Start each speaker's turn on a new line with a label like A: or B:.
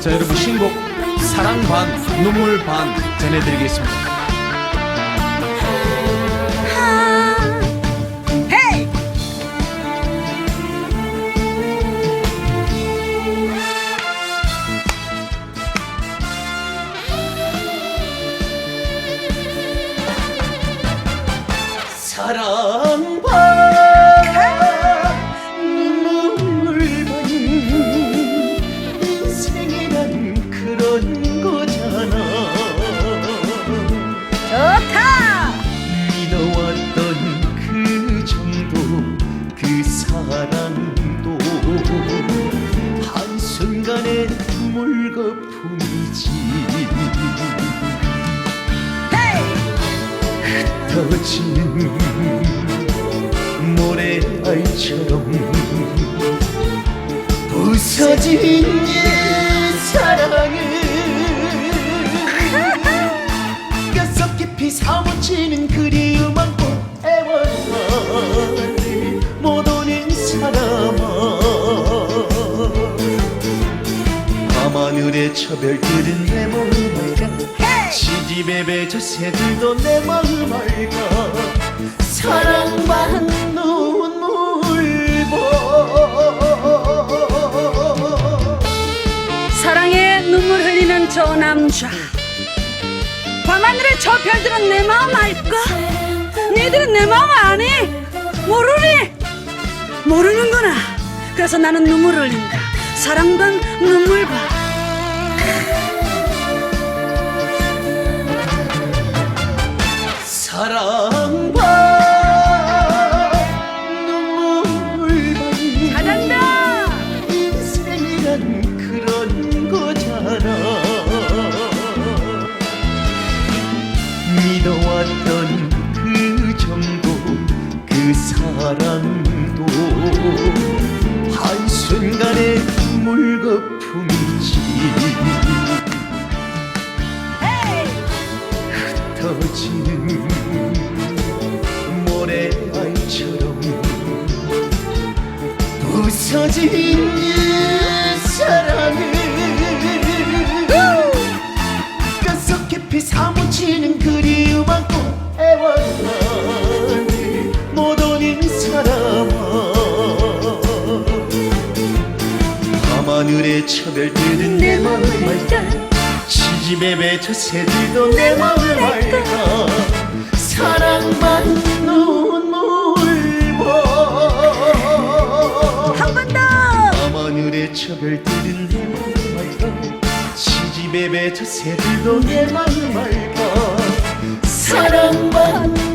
A: 자 여러분 신곡 사랑 반 눈물 반 전해드리겠습니다
B: 헤이!
C: 사랑 물거품이지! 흩어지는 모래알처럼 부서진 이 사랑은 뼛속 깊이 사무치는 그리움 안고 애원하 처별들은 내 마음 알까 시집애배 저 새들도 내 마음 알까 사랑만 눈물. 보
B: 사랑에 눈물 흘리는 저 남자. 밤하늘의 저 별들은 내 마음 알까? 니들은 내 마음 아니? 모르니? 모르는구나. 그래서 나는 눈물 흘린다. 사랑 반 눈물 반
C: 믿어왔던 그 정도 그 사랑도 한순간의 물거품이지! 흩어지는 모래알처럼 부서진 이 사랑을 사무치는 그리움 안고 애원하니 못 오는 사람아 밤하늘의 처별들은 내 마음 알까? 시집에 맺혀 새들도 내 마음을 알까? 사랑만 시집에 맺혀 새들도 내 마음 알까 사랑만